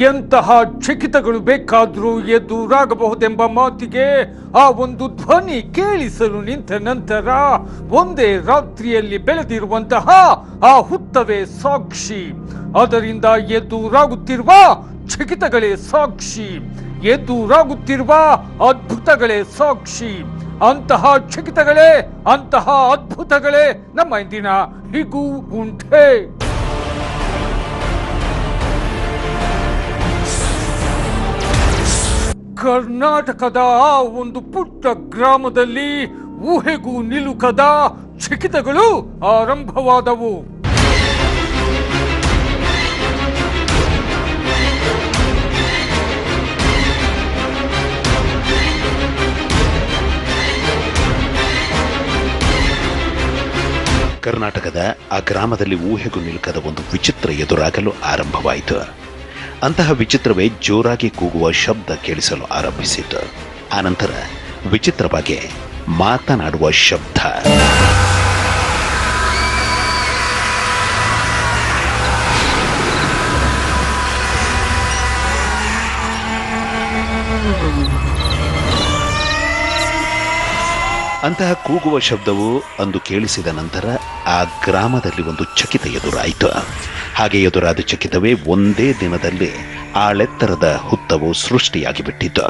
ಎಂತಹ ಚಕಿತಗಳು ಬೇಕಾದರೂ ಎದುರಾಗಬಹುದೆಂಬ ಮಾತಿಗೆ ಆ ಒಂದು ಧ್ವನಿ ಕೇಳಿಸಲು ನಿಂತ ನಂತರ ಒಂದೇ ರಾತ್ರಿಯಲ್ಲಿ ಬೆಳೆದಿರುವಂತಹ ಆ ಹುತ್ತವೇ ಸಾಕ್ಷಿ. ಅದರಿಂದ ಎದುರಾಗುತ್ತಿರುವ ಚಕಿತಗಳೇ ಸಾಕ್ಷಿ. ಎದುರಾಗುತ್ತಿರುವ ಅದ್ಭುತಗಳೇ ಸಾಕ್ಷಿ. ಅಂತಹ ಚಕಿತಗಳೇ ಅಂತಹ ಅದ್ಭುತಗಳೇ ನಮ್ಮ ಇಂದಿನ ಹಿಗು ಉಂಟೆ ಕರ್ನಾಟಕದ ಒಂದು ಪುಟ್ಟ ಗ್ರಾಮದಲ್ಲಿ ಊಹೆಗೂ ನಿಲುಕದ ಚಕಿತಗಳು ಆರಂಭವಾದವು. ಕರ್ನಾಟಕದ ಆ ಗ್ರಾಮದಲ್ಲಿ ಊಹೆಗೂ ನಿಲುಕದ ಒಂದು ವಿಚಿತ್ರ ಎದುರಾಗಲು ಆರಂಭವಾಯಿತು. ಅಂತಹ ವಿಚಿತ್ರವೇ ಜೋರಾಗಿ ಕೂಗುವ ಶಬ್ದ ಕೇಳಿಸಲು ಆರಂಭಿಸಿತು. ಆನಂತರ ವಿಚಿತ್ರವಾಗಿ ಮಾತನಾಡುವ ಶಬ್ದ. ಅಂತಹ ಕೂಗುವ ಶಬ್ದವು ಅಂದು ಕೇಳಿಸಿದ ನಂತರ ಆ ಗ್ರಾಮದಲ್ಲಿ ಒಂದು ಚಕಿತ ಎದುರಾಯಿತು. ಹಾಗೆ ಎದುರಾದ ಚಕಿತವೇ ಒಂದೇ ದಿನದಲ್ಲಿ ಆಳೆತ್ತರದ ಹುತ್ತವು ಸೃಷ್ಟಿಯಾಗಿ ಬಿಟ್ಟಿತು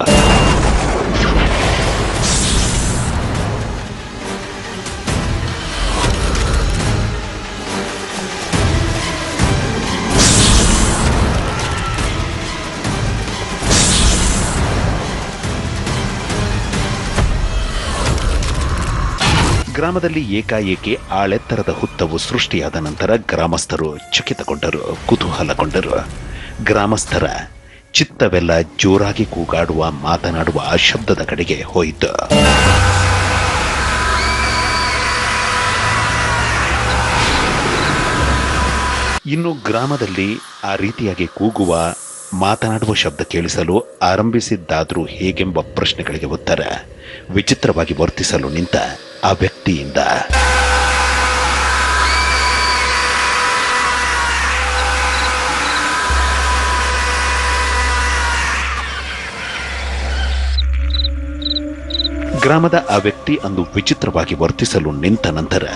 ಗ್ರಾಮದಲ್ಲಿ ಏಕಾಏಕಿ ಆಳೆತ್ತರದ ಹುತ್ತವು ಸೃಷ್ಟಿಯಾದ ನಂತರ ಗ್ರಾಮಸ್ಥರು ಚಕಿತಗೊಂಡರು, ಕುತೂಹಲಗೊಂಡರು. ಗ್ರಾಮಸ್ಥರ ಚಿತ್ತವೆಲ್ಲ ಜೋರಾಗಿ ಕೂಗಾಡುವ, ಮಾತನಾಡುವ ಶಬ್ದದ ಕಡೆಗೆ ಹೋಯಿತು. ಇನ್ನು ಗ್ರಾಮದಲ್ಲಿ ಆ ರೀತಿಯಾಗಿ ಕೂಗುವ ಮಾತನಾಡುವ ಶಬ್ದ ಕೇಳಿಸಲು ಆರಂಭಿಸಿದ್ದಾದರೂ ಹೇಗೆಂಬ ಪ್ರಶ್ನೆಗಳಿಗೆ ಉತ್ತರ ವಿಚಿತ್ರವಾಗಿ ವರ್ತಿಸಲು ನಿಂತ ಆ ವ್ಯಕ್ತಿಯಿಂದ. ಗ್ರಾಮದ ಆ ವ್ಯಕ್ತಿ ಅಂದು ವಿಚಿತ್ರವಾಗಿ ವರ್ತಿಸಲು ನಿಂತ ನಂತರ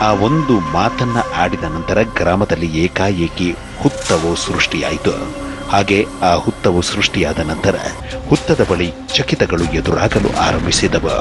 ಆ ಒಂದು ಮಾತನ್ನ ಆಡಿದ ನಂತರ ಗ್ರಾಮದಲ್ಲಿ ಏಕಾಏಕಿ ಹುತ್ತವೋ ಸೃಷ್ಟಿಯಾಯಿತು. ಹಾಗೆ ಆ ಹುತ್ತವು ಸೃಷ್ಟಿಯಾದ ನಂತರ ಹುತ್ತದ ಬಳಿ ಚಕಿತಗಳು ಎದುರಾಗಲು ಆರಂಭಿಸಿದವು.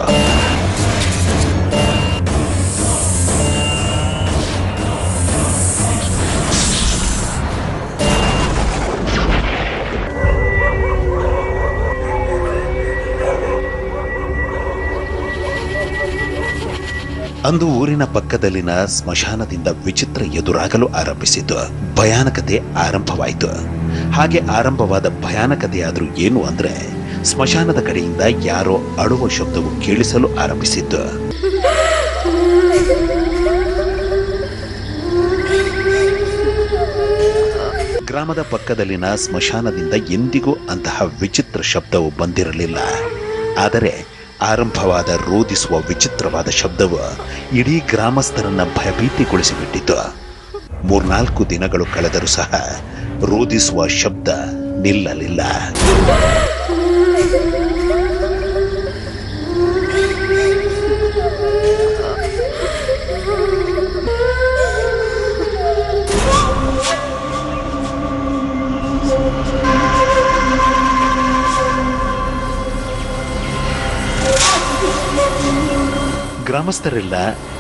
ಅಂದು ಊರಿನ ಪಕ್ಕದಲ್ಲಿನ ಸ್ಮಶಾನದಿಂದ ವಿಚಿತ್ರ ಎದುರಾಗಲು ಆರಂಭಿಸಿತು ಭಯಾನಕತೆ ಆರಂಭವಾಯಿತು. ಹಾಗೆ ಆರಂಭವಾದ ಭಯಾನಕತೆಯಾದರೂ ಏನು ಅಂದ್ರೆ, ಸ್ಮಶಾನದ ಕಡೆಯಿಂದ ಯಾರೋ ಅಳುವ ಶಬ್ದವು ಕೇಳಿಸಲು ಆರಂಭಿಸಿತ್ತು ಗ್ರಾಮದ ಪಕ್ಕದಲ್ಲಿನ ಸ್ಮಶಾನದಿಂದ ಎಂದಿಗೂ ಅಂತಹ ವಿಚಿತ್ರ ಶಬ್ದವು ಬಂದಿರಲಿಲ್ಲ. ಆದರೆ ಆರಂಭವಾದ ರೋಧಿಸುವ ವಿಚಿತ್ರವಾದ ಶಬ್ದವು ಇಡೀ ಗ್ರಾಮಸ್ಥರನ್ನ ಭಯಭೀತಿಗೊಳಿಸಿಬಿಟ್ಟಿತು. ಮೂರ್ನಾಲ್ಕು ದಿನಗಳು ಕಳೆದರೂ ಸಹ ರೋಧಿಸುವ ಶಬ್ದ ನಿಲ್ಲಲಿಲ್ಲ. ಗ್ರಾಮಸ್ಥರೆಲ್ಲ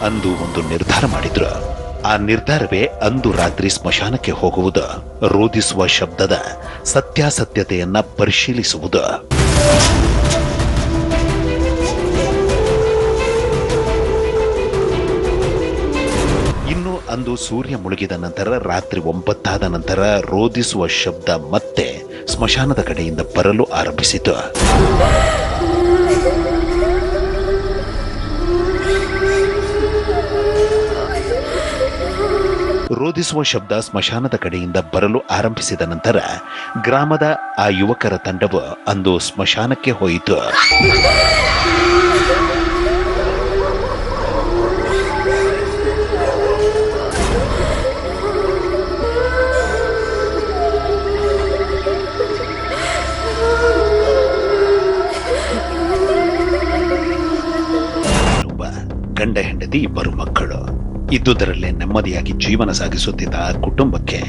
ಅಂದು ಒಂದು ನಿರ್ಧಾರ ಮಾಡಿದ್ರು. ಆ ನಿರ್ಧಾರವೇ ಅಂದು ರಾತ್ರಿ ಸ್ಮಶಾನಕ್ಕೆ ಹೋಗುವುದು, ರೋಧಿಸುವ ಶಬ್ದದ ಸತ್ಯಾಸತ್ಯತೆಯನ್ನ ಪರಿಶೀಲಿಸುವುದು. ಇನ್ನು ಅಂದು ಸೂರ್ಯ ಮುಳುಗಿದ ನಂತರ, ರಾತ್ರಿ ಒಂಬತ್ತಾದ ನಂತರ ರೋಧಿಸುವ ಶಬ್ದ ಮತ್ತೆ ಸ್ಮಶಾನದ ಕಡೆಯಿಂದ ಬರಲು ಆರಂಭಿಸಿತು. ರೋಧಿಸುವ ಶಬ್ದ ಸ್ಮಶಾನದ ಕಡೆಯಿಂದ ಬರಲು ಆರಂಭಿಸಿದ ನಂತರ ಗ್ರಾಮದ ಆ ಯುವಕರ ತಂಡವು ಅಂದು ಸ್ಮಶಾನಕ್ಕೆ ಹೋಯಿತು. ಗಂಡ ಹೆಂಡತಿ ಇಬ್ಬರು ಮಕ್ಕಳು. ಇದ್ದುದರಲ್ಲೇ ನೆಮ್ಮದಿಯಾಗಿ ಜೀವನ ಸಾಗಿಸುತ್ತಿದ್ದ ಆ ಕುಟುಂಬಕ್ಕೆ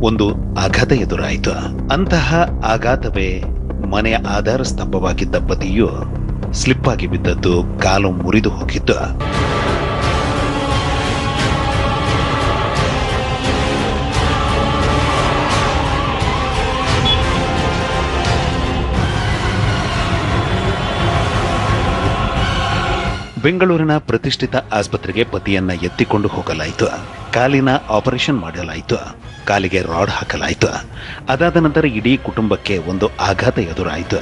ಒಂದು ಆಘಾತ ಎದುರಾಯಿತು. ಅಂತಹ ಆಘಾತವೇ ಮನೆಯ ಆಧಾರ ಸ್ತಂಭವಾಗಿದ್ದ ಪತಿಯು ಸ್ಲಿಪ್ ಆಗಿ ಬಿದ್ದದ್ದು, ಕಾಲು ಮುರಿದು ಹೋಗಿದ್ದು. ಬೆಂಗಳೂರಿನ ಪ್ರತಿಷ್ಠಿತ ಆಸ್ಪತ್ರೆಗೆ ಪತಿಯನ್ನ ಎತ್ತಿಕೊಂಡು ಹೋಗಲಾಯಿತು. ಕಾಲಿನ ಆಪರೇಷನ್ ಮಾಡಲಾಯಿತು. ಕಾಲಿಗೆ ರಾಡ್ ಹಾಕಲಾಯಿತು. ಅದಾದ ನಂತರ ಇಡೀ ಕುಟುಂಬಕ್ಕೆ ಒಂದು ಆಘಾತ ಎದುರಾಯಿತು.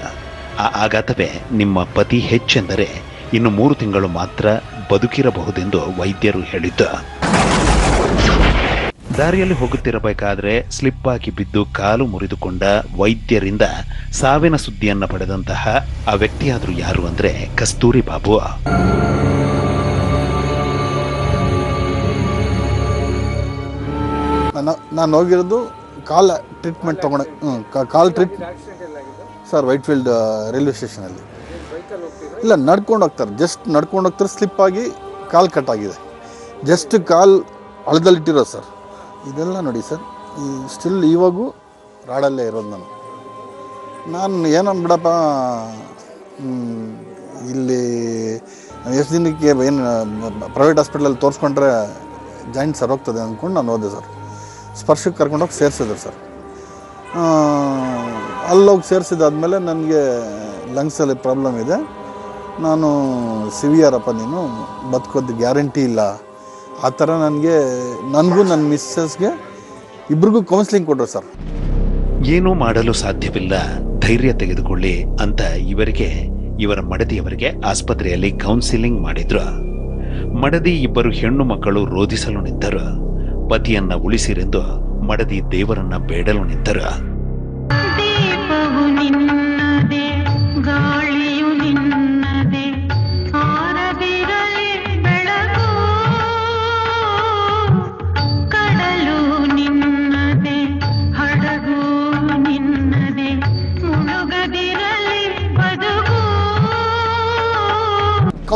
ಆ ಆಘಾತವೇ ನಿಮ್ಮ ಪತಿ ಹೆಚ್ಚೆಂದರೆ ಇನ್ನು ಮೂರು ತಿಂಗಳು ಮಾತ್ರ ಬದುಕಿರಬಹುದೆಂದು ವೈದ್ಯರು ಹೇಳಿದ್ದು. ದಾರಿಯಲ್ಲಿ ಹೋಗುತ್ತಿರಬೇಕಾದ್ರೆ ಸ್ಲಿಪ್ ಆಗಿ ಬಿದ್ದು ಕಾಲು ಮುರಿದುಕೊಂಡ ವೈದ್ಯರಿಂದ ಸಾವಿನ ಸುದ್ದಿಯನ್ನ ಪಡೆದಂತಹ ಆ ವ್ಯಕ್ತಿಯಾದರೂ ಯಾರು ಅಂದ್ರೆ ಕಸ್ತೂರಿ ಬಾಬು. ನಾನು ಹೋಗಿರೋದು ಕಾಲ್ ಟ್ರೀಟ್ಮೆಂಟ್ ತೊಗೊಂಡು. ಕಾಲ್ ಟ್ರೀಟ್ ಸರ್, ವೈಟ್ಫೀಲ್ಡ್ ರೈಲ್ವೆ ಸ್ಟೇಷನಲ್ಲಿ. ಇಲ್ಲ, ನಡ್ಕೊಂಡು ಹೋಗ್ತಾರೆ. ಜಸ್ಟ್ ನಡ್ಕೊಂಡು ಹೋಗ್ತಾರೆ ಸ್ಲಿಪ್ ಆಗಿ ಕಾಲ್ ಕಟ್ ಆಗಿದೆ. ಜಸ್ಟ್ ಕಾಲ್ ಹಳದಲ್ಲಿಟ್ಟಿರೋದು ಸರ್. ಇದೆಲ್ಲ ನೋಡಿ ಸರ್, ಈ ಸ್ಟಿಲ್ ಇವಾಗೂ ರಾಡಲ್ಲೇ ಇರೋದು ನಾನು. ನಾನು ಏನೋ ಬಿಡಪ್ಪ ಇಲ್ಲಿ ಎಷ್ಟು ದಿನಕ್ಕೆ ಏನು ಪ್ರೈವೇಟ್ ಹಾಸ್ಪಿಟ್ಲಲ್ಲಿ ತೋರಿಸ್ಕೊಂಡ್ರೆ ಜಾಯಿಂಟ್ ಸರ್ ಹೋಗ್ತದೆ ಅಂದ್ಕೊಂಡು ನಾನು ಹೋದೆ ಸರ್. ಸ್ಪರ್ಶಕ್ಕೆ ಕರ್ಕೊಂಡೋಗಿ ಸೇರಿಸಿದ್ರು ಸರ್. ಅಲ್ಲೋಗಿ ಸೇರಿಸಿದಾದ್ಮೇಲೆ ನನಗೆ ಲಂಗ್ಸಲ್ಲಿ ಪ್ರಾಬ್ಲಮ್ ಇದೆ. ನಾನು ಸಿವಿಯರಪ್ಪ ನೀನು, ಬದುಕೋದು ಗ್ಯಾರಂಟಿ ಇಲ್ಲ. ಆ ಥರ ನನಗೆ, ನನಗೂ ನನ್ನ ಮಿಸ್ಸಸ್ಗೆ ಇಬ್ರಿಗೂ ಕೌನ್ಸಿಲಿಂಗ್ ಕೊಡ್ರು ಸರ್. ಏನೂ ಮಾಡಲು ಸಾಧ್ಯವಿಲ್ಲ. ಧೈರ್ಯ ತೆಗೆದುಕೊಳ್ಳಿ ಅಂತ ಇವರಿಗೆ, ಇವರ ಮಡದಿಯವರಿಗೆ ಆಸ್ಪತ್ರೆಯಲ್ಲಿ ಕೌನ್ಸಿಲಿಂಗ್ ಮಾಡಿದ್ರು. ಮಡದಿ ಇಬ್ಬರು ಹೆಣ್ಣು ಮಕ್ಕಳು ರೋಧಿಸಲು ನಿಂತರು. ಪತಿಯನ್ನ ಉಳಿಸಿರೆಂದು ಮಡದಿ ದೇವರನ್ನ ಬೇಡಲು ನಿಂತರು.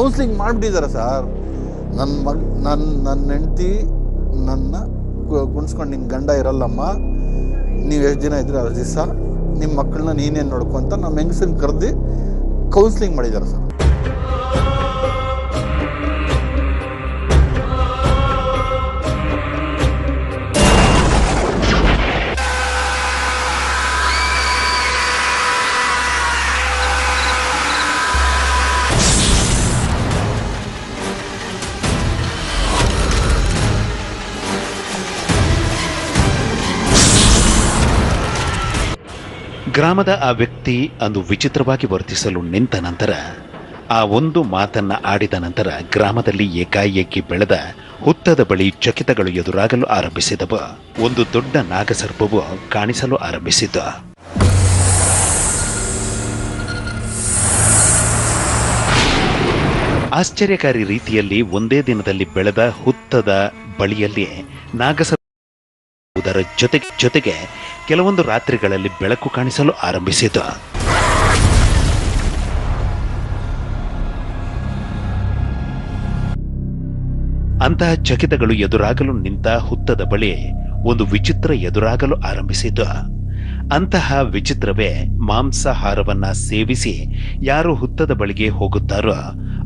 ಕೌನ್ಸ್ಲಿಂಗ್ ಮಾಡಿಬಿಟ್ಟಿದ್ದಾರೆ ಸರ್. ನನ್ನ ಮಗ ನನ್ನ ನನ್ನ ಹೆಂಡ್ತಿ ನನ್ನ ಗುಣಿಸ್ಕೊಂಡು ನಿನ್ನ ಗಂಡ ಇರಲ್ಲಮ್ಮ. ನೀವು ಎಷ್ಟು ದಿನ ಇದ್ರೆ ಅಷ್ಟು ದಿವಸ ನಿಮ್ಮ ಮಕ್ಕಳನ್ನ ನೀನೇನು ನೋಡ್ಕೊ ಅಂತ ನಮ್ಮ ಹೆಂಗಸನ್ನ ಕರೆದು ಕೌನ್ಸಿಲಿಂಗ್ ಮಾಡಿದ್ದಾರೆ ಸರ್. ಗ್ರಾಮದ ಆ ವ್ಯಕ್ತಿ ಅಂದು ವಿಚಿತ್ರವಾಗಿ ವರ್ತಿಸಲು ನಿಂತ ನಂತರ, ಆ ಒಂದು ಮಾತನ್ನ ಆಡಿದ ನಂತರ ಗ್ರಾಮದಲ್ಲಿ ಏಕಾಏಕಿ ಬೆಳೆದ ಹುತ್ತದ ಬಳಿ ಚಕಿತಗಳು ಎದುರಾಗಲು ಆರಂಭಿಸಿದವು. ಒಂದು ದೊಡ್ಡ ನಾಗಸರ್ಪವು ಕಾಣಿಸಲು ಆರಂಭಿಸಿತು ಆಶ್ಚರ್ಯಕಾರಿ ರೀತಿಯಲ್ಲಿ ಒಂದೇ ದಿನದಲ್ಲಿ ಬೆಳೆದ ಹುತ್ತದ ಬಳಿಯಲ್ಲಿ ನಾಗಸರ್ಪ ಅದರ ಜೊತೆಗೆ ಜೊತೆಗೆ ಕೆಲವೊಂದು ರಾತ್ರಿಗಳಲ್ಲಿ ಬೆಳಕು ಕಾಣಿಸಲು ಆರಂಭಿಸಿತು ಅಂತಹ ಚಕಿತಗಳು ಎದುರಾಗಲು ನಿಂತ ಹುತ್ತದ ಬಳಿ ಒಂದು ವಿಚಿತ್ರ ಎದುರಾಗಲು ಆರಂಭಿಸಿತು ಅಂತಹ ವಿಚಿತ್ರವೇ ಮಾಂಸಾಹಾರವನ್ನ ಸೇವಿಸಿ ಯಾರು ಹುತ್ತದ ಬಳಿಗೆ ಹೋಗುತ್ತಾರೋ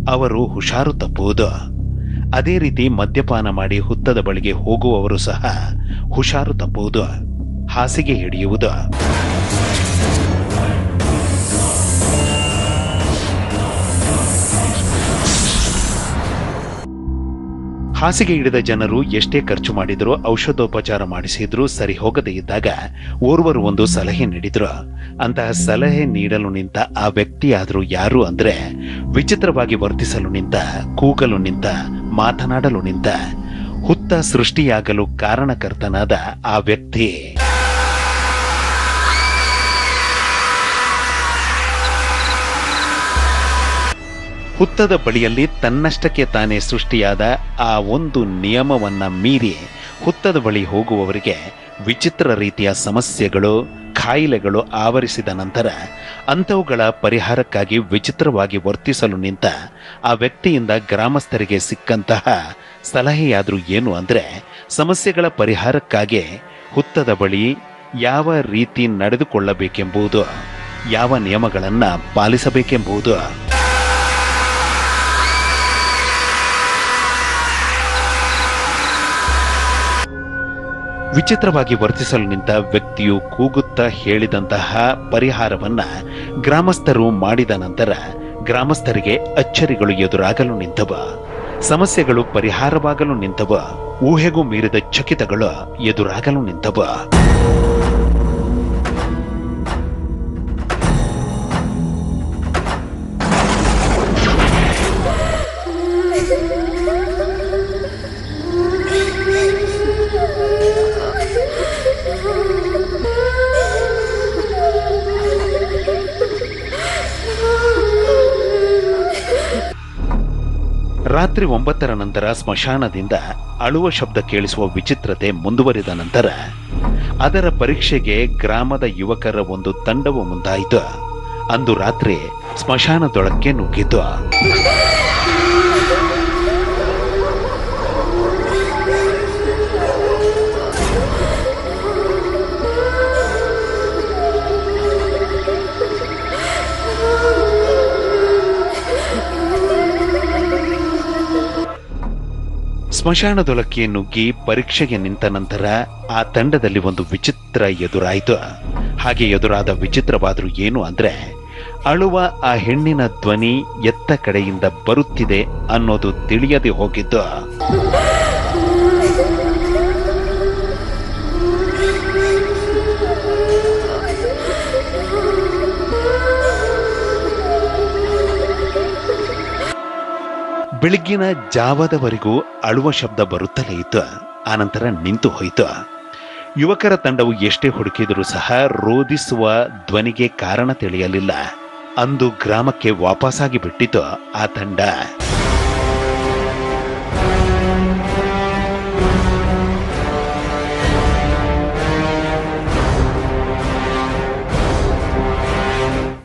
ಅವರು ಹುಷಾರು ತಪ್ಪುವುದು. ಅದೇ ರೀತಿ ಮದ್ಯಪಾನ ಮಾಡಿ ಹುತ್ತದ ಬಳಿಗೆ ಹೋಗುವವರು ಸಹ ಹುಷಾರು ತಪ್ಪುವುದು, ಹಾಸಿಗೆ ಹಿಡಿಯುವುದು. ಹಾಸಿಗೆ ಹಿಡಿದ ಜನರು ಎಷ್ಟೇ ಖರ್ಚು ಮಾಡಿದರೂ ಔಷಧೋಪಚಾರ ಮಾಡಿಸಿದ್ರೂ ಸರಿ ಹೋಗದೇ ಇದ್ದಾಗ ಓರ್ವರು ಒಂದು ಸಲಹೆ ನೀಡಿದ್ರು. ಅಂತಹ ಸಲಹೆ ನೀಡಲು ನಿಂತ ಆ ವ್ಯಕ್ತಿಯಾದರೂ ಯಾರು ಅಂದ್ರೆ ವಿಚಿತ್ರವಾಗಿ ವರ್ತಿಸಲು ನಿಂತ, ಕೂಗಲು ನಿಂತ, ಮಾತನಾಡಲು ನಿಂತ ಹುತ್ತ ಸೃಷ್ಟಿಯಾಗಲು ಕಾರಣಕರ್ತನಾದ ಆ ವ್ಯಕ್ತಿ ಹುತ್ತದ ಬಳಿಯಲ್ಲಿ ತನ್ನಷ್ಟಕ್ಕೆ ತಾನೇ ಸೃಷ್ಟಿಯಾದ ಆ ಒಂದು ನಿಯಮವನ್ನ ಮೀರಿ ಹುತ್ತದ ಬಳಿ ಹೋಗುವವರಿಗೆ ವಿಚಿತ್ರ ರೀತಿಯ ಸಮಸ್ಯೆಗಳು ಕಾಯಿಲೆಗಳು ಆವರಿಸಿದ ನಂತರ ಅಂಥವುಗಳ ಪರಿಹಾರಕ್ಕಾಗಿ ವಿಚಿತ್ರವಾಗಿ ವರ್ತಿಸಲು ನಿಂತ ಆ ವ್ಯಕ್ತಿಯಿಂದ ಗ್ರಾಮಸ್ಥರಿಗೆ ಸಿಕ್ಕಂತಹ ಸಲಹೆಯಾದರೂ ಏನು ಅಂದರೆ ಸಮಸ್ಯೆಗಳ ಪರಿಹಾರಕ್ಕಾಗಿ ಹುತ್ತದ ಬಳಿ ಯಾವ ರೀತಿ ನಡೆದುಕೊಳ್ಳಬೇಕೆಂಬುದು, ಯಾವ ನಿಯಮಗಳನ್ನು ಪಾಲಿಸಬೇಕೆಂಬುದು. ವಿಚಿತ್ರವಾಗಿ ವರ್ತಿಸಲು ನಿಂತ ವ್ಯಕ್ತಿಯು ಕೂಗುತ್ತಾ ಹೇಳಿದಂತಹ ಪರಿಹಾರವನ್ನ ಗ್ರಾಮಸ್ಥರು ಮಾಡಿದ ನಂತರ ಗ್ರಾಮಸ್ಥರಿಗೆ ಅಚ್ಚರಿಗಳು ಎದುರಾಗಲು ನಿಂತವ. ಸಮಸ್ಯೆಗಳು ಪರಿಹಾರವಾಗಲು ನಿಂತವ ಊಹೆಗೂ ಮೀರಿದ ಚಕಿತಗಳು ಎದುರಾಗಲು ನಿಂತವ. ರಾತ್ರಿ ಒಂಬತ್ತರ ನಂತರ ಸ್ಮಶಾನದಿಂದ ಅಳುವ ಶಬ್ದ ಕೇಳಿಸುವ ವಿಚಿತ್ರತೆ ಮುಂದುವರಿದ ನಂತರ ಅದರ ಪರೀಕ್ಷೆಗೆ ಗ್ರಾಮದ ಯುವಕರ ಒಂದು ತಂಡವು ಮುಂದಾಯಿತು. ಅಂದು ರಾತ್ರಿ ಸ್ಮಶಾನದೊಳಕ್ಕೆ ನುಗ್ಗಿತು. ಸ್ಮಶಾನದೊಳಕ್ಕೆ ನುಗ್ಗಿ ಪರೀಕ್ಷೆಗೆ ನಿಂತ ನಂತರ ಆ ತಂಡದಲ್ಲಿ ಒಂದು ವಿಚಿತ್ರ ಎದುರಾಯಿತು. ಹಾಗೆ ಎದುರಾದ ವಿಚಿತ್ರವಾದರೂ ಏನು ಅಂದ್ರೆ, ಅಳುವ ಆ ಹೆಣ್ಣಿನ ಧ್ವನಿ ಎತ್ತ ಕಡೆಯಿಂದ ಬರುತ್ತಿದೆ ಅನ್ನೋದು ತಿಳಿಯದೆ ಹೋಗಿದ್ದು. ಬೆಳಗ್ಗಿನ ಜಾವದವರೆಗೂ ಅಳುವ ಶಬ್ದ ಬರುತ್ತಲೇ ಇತ್ತು. ಆನಂತರ ನಿಂತು ಹೋಯಿತು. ಯುವಕರ ತಂಡವು ಎಷ್ಟೇ ಹುಡುಕಿದರೂ ಸಹ ರೋಧಿಸುವ ಧ್ವನಿಗೆ ಕಾರಣ ತಿಳಿಯಲಿಲ್ಲ. ಅಂದು ಗ್ರಾಮಕ್ಕೆ ವಾಪಸ್ಸಾಗಿ ಬಿಟ್ಟಿತು ಆ ತಂಡ.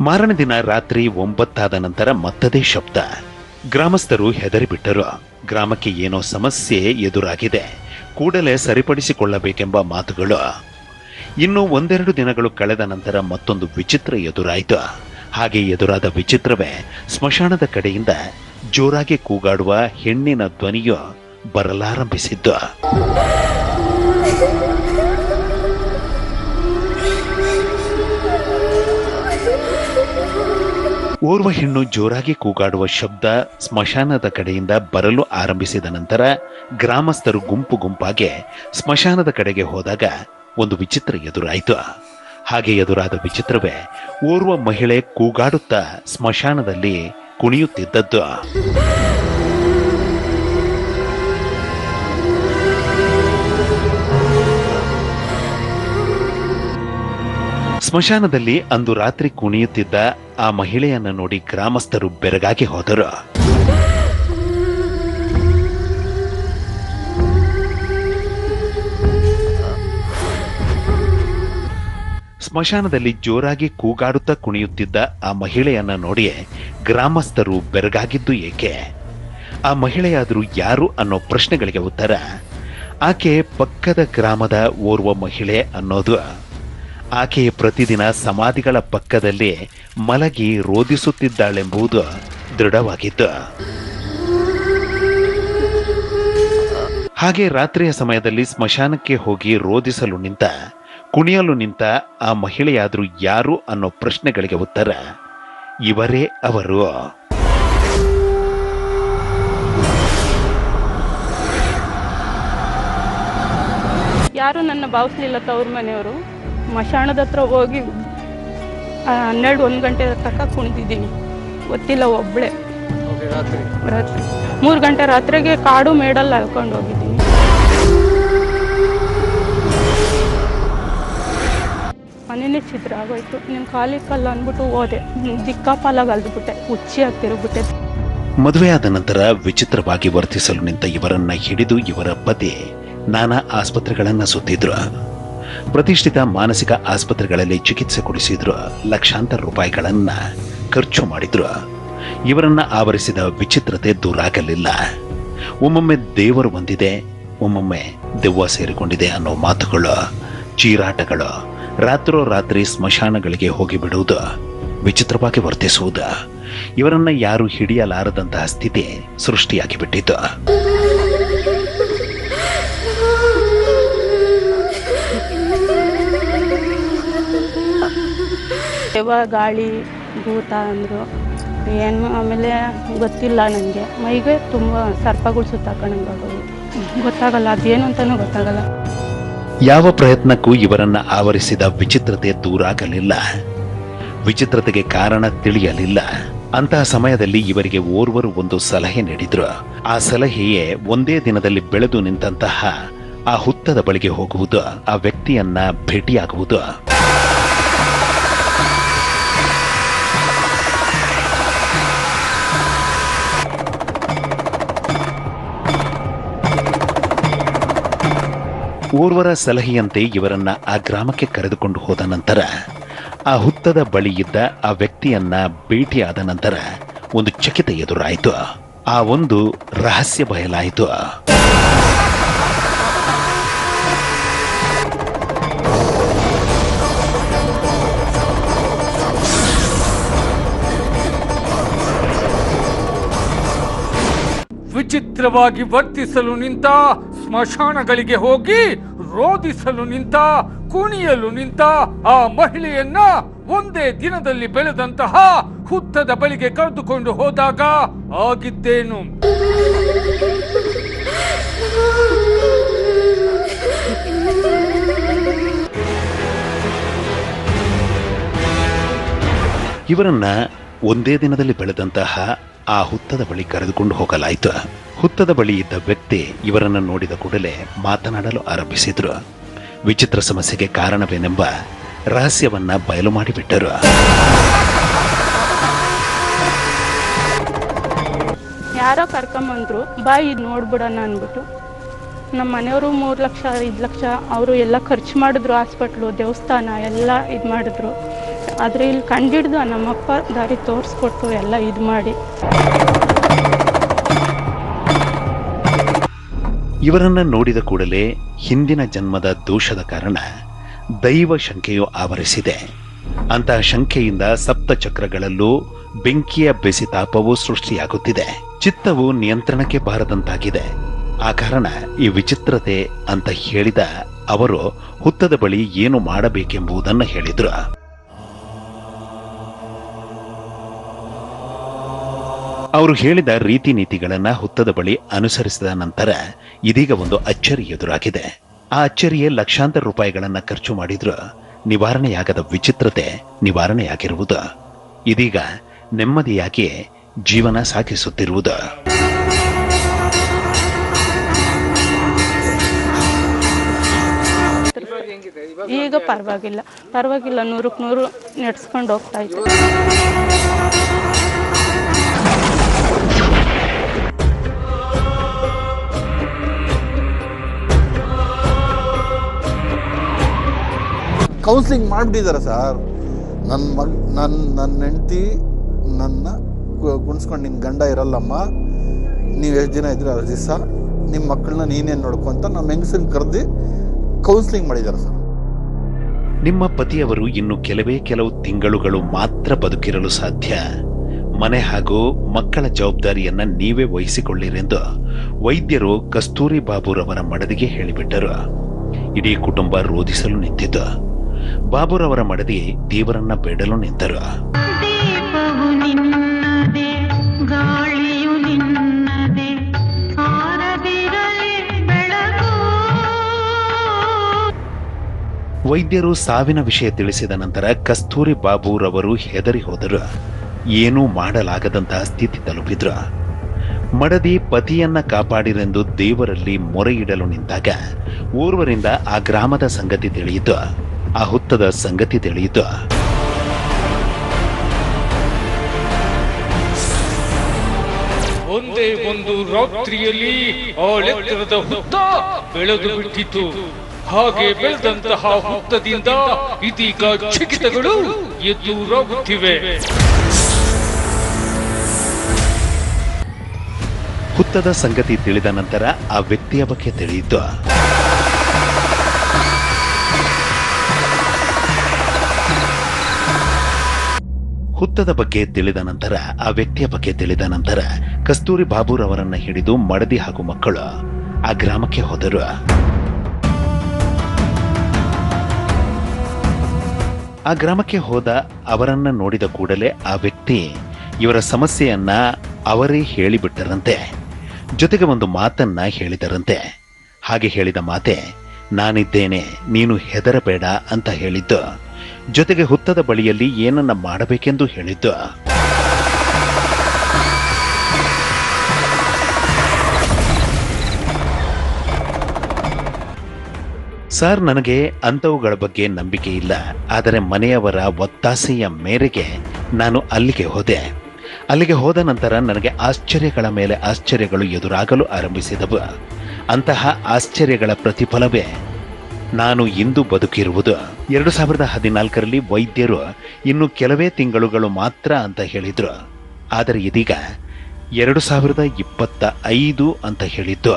ಮಾರನೇ ದಿನ ರಾತ್ರಿ ಒಂಬತ್ತಾದ ನಂತರ ಮತ್ತದೇ ಶಬ್ದ. ಗ್ರಾಮಸ್ಥರು ಹೆದರಿಬಿಟ್ಟರು. ಗ್ರಾಮಕ್ಕೆ ಏನೋ ಸಮಸ್ಯೆ ಎದುರಾಗಿದೆ. ಕೂಡಲೇ ಸರಿಪಡಿಸಿಕೊಳ್ಳಬೇಕೆಂಬ ಮಾತುಗಳು. ಇನ್ನು ಒಂದೆರಡು ದಿನಗಳು ಕಳೆದ ನಂತರ ಮತ್ತೊಂದು ವಿಚಿತ್ರ ಎದುರಾಯಿತು. ಹಾಗೆ ಎದುರಾದ ವಿಚಿತ್ರವೇ ಸ್ಮಶಾನದ ಕಡೆಯಿಂದ ಜೋರಾಗಿ ಕೂಗಾಡುವ ಹೆಣ್ಣಿನ ಧ್ವನಿಯು ಬರಲಾರಂಭಿಸಿದ್ದು. ಓರ್ವ ಹೆಣ್ಣು ಜೋರಾಗಿ ಕೂಗಾಡುವ ಶಬ್ದ ಸ್ಮಶಾನದ ಕಡೆಯಿಂದ ಬರಲು ಆರಂಭಿಸಿದ ನಂತರ ಗ್ರಾಮಸ್ಥರು ಗುಂಪು ಗುಂಪಾಗಿ ಸ್ಮಶಾನದ ಕಡೆಗೆ ಹೋದಾಗ ಒಂದು ವಿಚಿತ್ರ ಎದುರಾಯಿತು. ಹಾಗೆ ಎದುರಾದ ವಿಚಿತ್ರವೇ ಓರ್ವ ಮಹಿಳೆ ಕೂಗಾಡುತ್ತಾ ಸ್ಮಶಾನದಲ್ಲಿ ಕುಣಿಯುತ್ತಿದ್ದದ್ದು. ಸ್ಮಶಾನದಲ್ಲಿ ಅಂದು ರಾತ್ರಿ ಕುಣಿಯುತ್ತಿದ್ದ ಆ ಮಹಿಳೆಯನ್ನು ನೋಡಿ ಗ್ರಾಮಸ್ಥರು ಬೆರಗಾಗಿ ಹೋದರು. ಸ್ಮಶಾನದಲ್ಲಿ ಜೋರಾಗಿ ಕೂಗಾಡುತ್ತಾ ಕುಣಿಯುತ್ತಿದ್ದ ಆ ಮಹಿಳೆಯನ್ನ ನೋಡಿ ಗ್ರಾಮಸ್ಥರು ಬೆರಗಾಗಿದ್ದು ಏಕೆ? ಆ ಮಹಿಳೆಯಾದರೂ ಯಾರು ಅನ್ನೋ ಪ್ರಶ್ನೆಗಳಿಗೆ ಉತ್ತರ, ಆಕೆ ಪಕ್ಕದ ಗ್ರಾಮದ ಓರ್ವ ಮಹಿಳೆ ಅನ್ನೋದು. ಆಕೆ ಪ್ರತಿದಿನ ಸಮಾಧಿಗಳ ಪಕ್ಕದಲ್ಲಿ ಮಲಗಿ ರೋಧಿಸುತ್ತಿದ್ದಾಳೆಂಬುದು ದೃಢವಾಗಿತ್ತು ಹಾಗೆ ರಾತ್ರಿಯ ಸಮಯದಲ್ಲಿ ಸ್ಮಶಾನಕ್ಕೆ ಹೋಗಿ ರೋಧಿಸಲು ನಿಂತ, ಕುಣಿಯಲು ನಿಂತ ಆ ಮಹಿಳೆಯಾದರೂ ಯಾರು ಅನ್ನೋ ಪ್ರಶ್ನೆಗಳಿಗೆ ಉತ್ತರ, ಇವರೇ ಅವರು. ಯಾರು ನನ್ನ ಭಾವಿಸ್ಲಿಲ್ಲ ತವ್ರ ಮನೆಯವರು? ಮಶಾಣದ ಹತ್ರ ಹೋಗಿ ಹನ್ನೆರಡು ಒಂದು ಗಂಟೆ ತನಕ ಕುಣಿದಿದ್ದೀನಿ. ಗೊತ್ತಿಲ್ಲ ಒಬ್ಬಳೆ ರಾತ್ರಿ? ಮೂರು ಗಂಟೆ ರಾತ್ರಿಗೆ ಕಾಡು ಮೇಡಲ್ಲಿ ಅಲ್ಕೊಂಡು ಹೋಗಿದ್ದೀನಿ. ಮನೇನೆ ಚಿತ್ರ ಆಗೋಯ್ತು. ನಿಮ್ಮ ಕಾಲಿಗೆ ಕಲ್ಲು ಅಂದ್ಬಿಟ್ಟು ಹೋದೆ. ದಿಕ್ಕಾಪಾಲಾಗಿ ಅಲ್ದ್ಬಿಟ್ಟೆ. ಹುಚ್ಚಿ ಆಗ್ತಿರ್ಬಿಟ್ಟೆ ಮದುವೆಯಾದ ನಂತರ ವಿಚಿತ್ರವಾಗಿ ವರ್ತಿಸಲು ನಿಂತ ಇವರನ್ನ ಹಿಡಿದು ಇವರ ಪತಿ ನಾನಾ ಆಸ್ಪತ್ರೆಗಳನ್ನ ಸುತ್ತಿದ್ರು. ಪ್ರತಿಷ್ಠಿತ ಮಾನಸಿಕ ಆಸ್ಪತ್ರೆಗಳಲ್ಲಿ ಚಿಕಿತ್ಸೆ ಕೊಡಿಸಿದ್ರು ಲಕ್ಷಾಂತರ ರೂಪಾಯಿಗಳನ್ನ ಖರ್ಚು ಮಾಡಿದ್ರು. ಇವರನ್ನ ಆವರಿಸಿದ ವಿಚಿತ್ರತೆ ದೂರಾಗಲಿಲ್ಲ. ಒಮ್ಮೊಮ್ಮೆ ದೇವರು ಬಂದಿದೆ, ಒಮ್ಮೊಮ್ಮೆ ದೆವ್ವ ಸೇರಿಕೊಂಡಿದೆ ಅನ್ನೋ ಮಾತುಗಳು, ಚೀರಾಟಗಳು, ರಾತ್ರೋರಾತ್ರಿ ಸ್ಮಶಾನಗಳಿಗೆ ಹೋಗಿ ಬಿಡುವುದು ವಿಚಿತ್ರವಾಗಿ ವರ್ತಿಸುವುದು. ಇವರನ್ನ ಯಾರು ಹಿಡಿಯಲಾರದಂತಹ ಸ್ಥಿತಿ ಸೃಷ್ಟಿಯಾಗಿ ಬಿಟ್ಟಿತು ದೆವ್ವ ಗಾಳಿ, ಭೂತ ಅಂದರು. ಏನು, ಆಮೇಲೆ ಗೊತ್ತಿಲ್ಲ ನನಗೆ ಮೈಗೆ ತುಂಬ ಸರ್ಪಗಳು ಸುತ್ತಾಕೊಂಡಂಗಾಗೋದು ಗೊತ್ತಾಗಲ್ಲ, ಅದೇನು ಅಂತಲೂ ಗೊತ್ತಾಗಲ್ಲ. ಯಾವ ಪ್ರಯತ್ನಕ್ಕೂ ಇವರನ್ನ ಆವರಿಸಿದ ವಿಚಿತ್ರತೆ ದೂರಾಗಲಿಲ್ಲ. ವಿಚಿತ್ರತೆಗೆ ಕಾರಣ ತಿಳಿಯಲಿಲ್ಲ. ಅಂತಹ ಸಮಯದಲ್ಲಿ ಇವರಿಗೆ ಓರ್ವರು ಒಂದು ಸಲಹೆ ನೀಡಿದ್ರು. ಆ ಸಲಹೆಯೇ ಒಂದೇ ದಿನದಲ್ಲಿ ಬೆಳೆದು ನಿಂತಹ ಆ ಹುತ್ತದ ಬಳಿಗೆ ಹೋಗುವುದು, ಆ ವ್ಯಕ್ತಿಯನ್ನ ಭೇಟಿಯಾಗುವುದು. ಓರ್ವರ ಸಲಹೆಯಂತೆ ಇವರನ್ನ ಆ ಗ್ರಾಮಕ್ಕೆ ಕರೆದುಕೊಂಡು ಹೋದ ನಂತರ, ಆ ಹುತ್ತದ ಬಳಿ ಇದ್ದ ಆ ವ್ಯಕ್ತಿಯನ್ನ ಭೇಟಿಯಾದ ನಂತರ ಒಂದು ಚಕಿತ ಎದುರಾಯಿತು. ಆ ಒಂದು ರಹಸ್ಯ ಬಯಲಾಯಿತು. ವಿಚಿತ್ರವಾಗಿ ವರ್ತಿಸಲು ನಿಂತ ಸ್ಮಶಾನಗಳಿಗೆ ಹೋಗಿ ರೋದಿಸಲು ನಿಂತ, ಕುಣಿಯಲು ನಿಂತ ಆ ಮಹಿಳೆಯನ್ನ ಒಂದೇ ದಿನದಲ್ಲಿ ಬೆಳೆದಂತಹ ಹುತ್ತದ ಬಳಿಗೆ ಕರೆದುಕೊಂಡು ಹೋದಾಗ ಆಗಿದ್ದೇನು? ಇವರನ್ನ ಒಂದೇ ದಿನದಲ್ಲಿ ಬೆಳೆದಂತಹ ಆ ಹುತ್ತದ ಬಳಿ ಕರೆದುಕೊಂಡು ಹೋಗಲಾಯಿತು. ಹುತ್ತದ ಬಳಿ ಇದ್ದ ವ್ಯಕ್ತಿ ಇವರನ್ನು ನೋಡಿದ ಕೂಡಲೇ ಮಾತನಾಡಲು ಆರಂಭಿಸಿದ್ರು. ವಿಚಿತ್ರ ಸಮಸ್ಯೆಗೆ ಕಾರಣವೇನೆಂಬ ರಹಸ್ಯವನ್ನ ಬಯಲು ಮಾಡಿಬಿಟ್ಟರು. ಯಾರೋ ಕರ್ಕೊಂಬಂದ್ರು ಬಾ ಇದು ನೋಡ್ಬಿಡೋಣ ಅಂದ್ಬಿಟ್ಟು. ನಮ್ಮ ಮನೆಯವರು ಮೂರು ಲಕ್ಷ, ಐದು ಲಕ್ಷ, ಅವರು ಎಲ್ಲ ಖರ್ಚು ಮಾಡಿದ್ರು, ಹಾಸ್ಪಿಟ್ಲು, ದೇವಸ್ಥಾನ, ಎಲ್ಲ ಇದು ಮಾಡಿದ್ರು. ಆದರೆ ಇಲ್ಲಿ ಕಂಡಿಡ್ದು ನಮ್ಮಪ್ಪ ದಾರಿ ತೋರಿಸ್ಕೊಟ್ಟು ಎಲ್ಲ ಇದು ಮಾಡಿ. ಇವರನ್ನ ನೋಡಿದ ಕೂಡಲೇ ಹಿಂದಿನ ಜನ್ಮದ ದೋಷದ ಕಾರಣ ದೈವ ಶಂಕೆಯು ಆವರಿಸಿದೆ. ಅಂತಹ ಶಂಕೆಯಿಂದ ಸಪ್ತ ಚಕ್ರಗಳಲ್ಲೂ ಬೆಂಕಿಯ ಬೆಸಿತಾಪವು ಸೃಷ್ಟಿಯಾಗುತ್ತಿದೆ. ಚಿತ್ತವು ನಿಯಂತ್ರಣಕ್ಕೆ ಬಾರದಂತಾಗಿದೆ. ಆ ಕಾರಣ ಈ ವಿಚಿತ್ರತೆ ಅಂತ ಹೇಳಿದ ಅವರು ಹುತ್ತದ ಬಳಿ ಏನು ಮಾಡಬೇಕೆಂಬುದನ್ನು ಹೇಳಿದ್ರು. ಅವರು ಹೇಳಿದ ರೀತಿ ನೀತಿಗಳನ್ನ ಹುತ್ತದ ಬಳಿ ಅನುಸರಿಸಿದ ನಂತರ ಇದೀಗ ಒಂದು ಅಚ್ಚರಿ ಎದುರಾಗಿದೆ. ಆ ಅಚ್ಚರಿಯೇ ಲಕ್ಷಾಂತರ ರೂಪಾಯಿಗಳನ್ನ ಖರ್ಚು ಮಾಡಿದ್ರು ನಿವಾರಣೆಯಾಗದ ವಿಚಿತ್ರತೆ ನಿವಾರಣೆಯಾಗಿರುವುದು. ಇದೀಗ ನೆಮ್ಮದಿಯಾಗಿ ಜೀವನ ಸಾಗಿಸುತ್ತಿರುವುದು. ಈಗ ಪರವಾಗಿಲ್ಲ. ಪರವಾಗಿಲ್ಲ, ನೂರಕ್ಕೆ ನೂರು ನಡೆಸ್ಕೊಂಡು ಹೋಗ್ತಾ ಇತ್ತು ಕೌನ್ಸಿಲಿಂಗ್ ಮಾಡಿಬಿಟ್ಟಿದ್ದಾರೆ ಸರ್. ನನ್ನ ಮಗ ನನ್ನ ನನ್ನ ಹೆಂಡ್ತಿ ನನ್ನ ಗುಣಿಸ್ಕೊಂಡು ನಿನ್ನ ಗಂಡ ಇರಲ್ಲಮ್ಮ. ನೀವು ಎಷ್ಟು ದಿನ ಇದ್ರೆ ಅಷ್ಟು ದಿವಸ ನಿಮ್ಮ ಮಕ್ಕಳನ್ನ ನೀನೇನು ನೋಡ್ಕೊಂತ ನಮ್ಮ ಹೆಂಗಸನ್ನು ಕರೆದು ಕೌನ್ಸಿಲಿಂಗ್ ಮಾಡಿದ್ದಾರೆ ಸರ್. ನಿಮ್ಮ ಪತಿಯವರು ಇನ್ನು ಕೆಲವೇ ಕೆಲವು ತಿಂಗಳುಗಳು ಮಾತ್ರ ಬದುಕಿರಲು ಸಾಧ್ಯ. ಮನೆ ಹಾಗೂ ಮಕ್ಕಳ ಜವಾಬ್ದಾರಿಯನ್ನ ನೀವೇ ವಹಿಸಿಕೊಳ್ಳಿರೆಂದು ವೈದ್ಯರು ಕಸ್ತೂರಿ ಬಾಬುರವರ ಮಡದಿಗೆ ಹೇಳಿಬಿಟ್ಟರು. ಇಡೀ ಕುಟುಂಬ ರೋಧಿಸಲು ನಿಂತಿತು ಬಾಬುರವರ ಮಡದಿ ದೇವರನ್ನ ಬೇಡಲು ನಿಂತರು. ವೈದ್ಯರು ಸಾವಿನ ವಿಷಯ ತಿಳಿಸಿದ ನಂತರ ಕಸ್ತೂರಿ ಬಾಬುರವರು ಹೆದರಿ ಹೋದರು. ಏನೂ ಮಾಡಲಾಗದಂತಹ ಸ್ಥಿತಿ ತಲುಪಿದ್ರು. ಮಡದಿ ಪತಿಯನ್ನ ಕಾಪಾಡಿರೆಂದು ದೇವರಲ್ಲಿ ಮೊರೆಯಿಡಲು ನಿಂತಾಗ ಓರ್ವರಿಂದ ಆ ಗ್ರಾಮದ ಸಂಗತಿ ತಿಳಿಯಿತು. ಆ ಹುತ್ತದ ಸಂಗತಿ ತಿಳಿಯಿತು. ಒಂದೇ ಒಂದು ರಾತ್ರಿಯಲ್ಲಿ ಆಳೆತ್ತರದ ಹುತ್ತ ಬೆಳೆದು ಬಿಟ್ಟಿತು. ಹಾಗೆ ಬೆಳೆದಂತಹ ಹುತ್ತದಿಂದ ಇದೀಗ ಚಿಕಿತಗಳು ಎದುರಾಗುತ್ತಿವೆ ಹುತ್ತದ ಸಂಗತಿ ತಿಳಿದ ನಂತರ ಆ ವ್ಯಕ್ತಿಯ ಬಗ್ಗೆ ತಿಳಿಯಿತು. ಹುತ್ತದ ಬಗ್ಗೆ ತಿಳಿದ ನಂತರ, ಆ ವ್ಯಕ್ತಿಯ ಬಗ್ಗೆ ತಿಳಿದ ನಂತರ ಕಸ್ತೂರಿ ಬಾಬುರವರನ್ನ ಹಿಡಿದು ಮಡದಿ ಹಾಗೂ ಮಕ್ಕಳು ಆ ಗ್ರಾಮಕ್ಕೆ ಹೋದರು. ಆ ಗ್ರಾಮಕ್ಕೆ ಹೋದ ಅವರನ್ನ ನೋಡಿದ ಕೂಡಲೇ ಆ ವ್ಯಕ್ತಿ ಇವರ ಸಮಸ್ಯೆಯನ್ನ ಅವರೇ ಹೇಳಿಬಿಟ್ಟರಂತೆ, ಜೊತೆಗೆ ಒಂದು ಮಾತನ್ನ ಹೇಳಿದರಂತೆ. ಹಾಗೆ ಹೇಳಿದ ಮಾತೆ, ನಾನಿದ್ದೇನೆ, ನೀನು ಹೆದರಬೇಡ ಅಂತ ಹೇಳಿದ್ದು. ಜೊತೆಗೆ ಹುತ್ತದ ಬಳಿಯಲ್ಲಿ ಏನನ್ನ ಮಾಡಬೇಕೆಂದು ಹೇಳಿದ್ದ. ಸರ್, ನನಗೆ ಅಂಥವುಗಳ ಬಗ್ಗೆ ನಂಬಿಕೆ ಇಲ್ಲ. ಆದರೆ ಮನೆಯವರ ಒತ್ತಾಸೆಯ ಮೇರೆಗೆ ನಾನು ಅಲ್ಲಿಗೆ ಹೋದೆ. ಅಲ್ಲಿಗೆ ಹೋದ ನಂತರ ನನಗೆ ಆಶ್ಚರ್ಯಗಳ ಮೇಲೆ ಆಶ್ಚರ್ಯಗಳು ಎದುರಾಗಲು ಆರಂಭಿಸಿದವು. ಅಂತಹ ಆಶ್ಚರ್ಯಗಳ ಪ್ರತಿಫಲವೇ ನಾನು ಇಂದು ಬದುಕಿರುವುದು. ಎರಡು ಸಾವಿರದ ಹದಿನಾಲ್ಕರಲ್ಲಿ ವೈದ್ಯರು ಇನ್ನು ಕೆಲವೇ ತಿಂಗಳುಗಳು ಮಾತ್ರ ಅಂತ ಹೇಳಿದ್ರು. ಆದರೆ ಇದೀಗ ಎರಡು ಸಾವಿರದ ಇಪ್ಪತ್ತ ಐದು ಅಂತ ಹೇಳಿದ್ದು.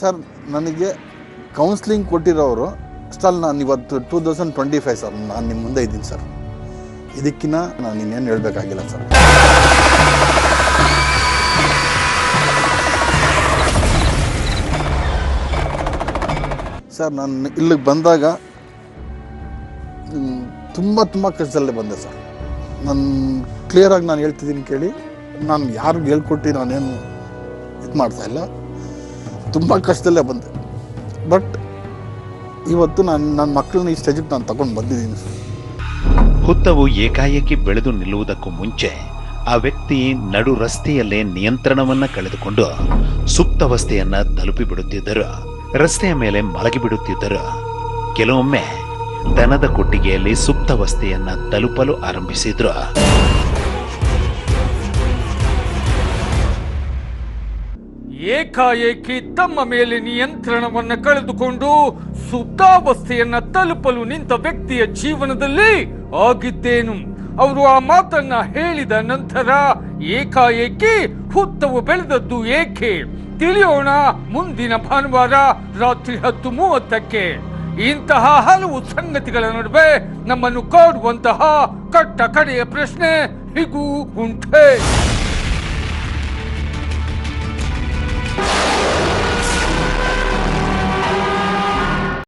ಸರ್, ನನಗೆ ಕೌನ್ಸ್ಲಿಂಗ್ ಕೊಟ್ಟಿರೋರು ಸ್ಟಾಲ್ ನಾನು ಇವತ್ತು two thousand twenty five sir, ನಾನು ನಿಮ್ಮ ಮುಂದೆ ಇದ್ದೀನಿ ಸರ್. ಇದಕ್ಕಿಂತ ನಾನು ಇನ್ನೇನು ಹೇಳಬೇಕಾಗಿಲ್ಲ ಸರ್. ಸರ್, ನಾನು ಇಲ್ಲಿಗೆ ಬಂದಾಗ ತುಂಬ ತುಂಬ ಕಷ್ಟದಲ್ಲೇ ಬಂದೆ ಸರ್. ನಾನು ಕ್ಲಿಯರಾಗಿ ನಾನು ಹೇಳ್ತಿದ್ದೀನಿ ಕೇಳಿ. ನಾನು ಯಾರಿಗೂ ಹೇಳ್ಕೊಟ್ಟು ನಾನೇನು ಇದು ಮಾಡ್ತಾ ಇಲ್ಲ. ತುಂಬ ಕಷ್ಟದಲ್ಲೇ ಬಂದೆ. ಬಟ್ ಇವತ್ತು ನಾನು ನನ್ನ ಮಕ್ಕಳನ್ನ ಈ ಸ್ಟೇಜಿಗೆ ನಾನು ತಗೊಂಡು ಬಂದಿದ್ದೀನಿ ಹುತ್ತವು ಏಕಾಏಕಿ ಬೆಳೆದು ನಿಲ್ಲುವುದಕ್ಕೂ ಮುಂಚೆ ಆ ವ್ಯಕ್ತಿ ನಡು ರಸ್ತೆಯಲ್ಲೇ ನಿಯಂತ್ರಣವನ್ನ ಕಳೆದುಕೊಂಡು ಸುಪ್ತಾವಸ್ಥೆಯನ್ನು ತಲುಪಿಬಿಡುತ್ತಿದ್ದರು. ರಸ್ತೆಯ ಮೇಲೆ ಮಲಗಿಬಿಡುತ್ತಿದ್ದರು ಕೆಲವೊಮ್ಮೆ ದನದ ಕೊಟ್ಟಿಗೆಯಲ್ಲಿ ಸುಪ್ತಾವಸ್ಥೆಯನ್ನ ತಲುಪಲು ಆರಂಭಿಸಿದ್ರು. ಏಕಾಏಕಿ ತಮ್ಮ ಮೇಲೆ ನಿಯಂತ್ರಣವನ್ನ ಕಳೆದುಕೊಂಡು ಸುಪ್ತಾವಸ್ಥೆಯನ್ನ ತಲುಪಲು ನಿಂತ ವ್ಯಕ್ತಿಯ ಜೀವನದಲ್ಲಿ ಆಗಿದ್ದೇನು? ಅವರು ಆ ಮಾತನ್ನ ಹೇಳಿದ ನಂತರ ಏಕಾಏಕಿ ಹುತ್ತವು ಬೆಳೆದದ್ದು ಏಕೆ? ತಿಳಿಯೋಣ ಮುಂದಿನ ಭಾನುವಾರ ರಾತ್ರಿ ಹತ್ತು ಮೂವತ್ತಕ್ಕೆ. ಇಂತಹ ಹಲವು ಸಂಗತಿಗಳ ನಡುವೆ ನಮ್ಮನ್ನು ಕಾಡುವಂತಹ ಕಟ್ಟ ಕಡೆಯ ಪ್ರಶ್ನೆ ಹೀಗೂ ಉಂಟೆ.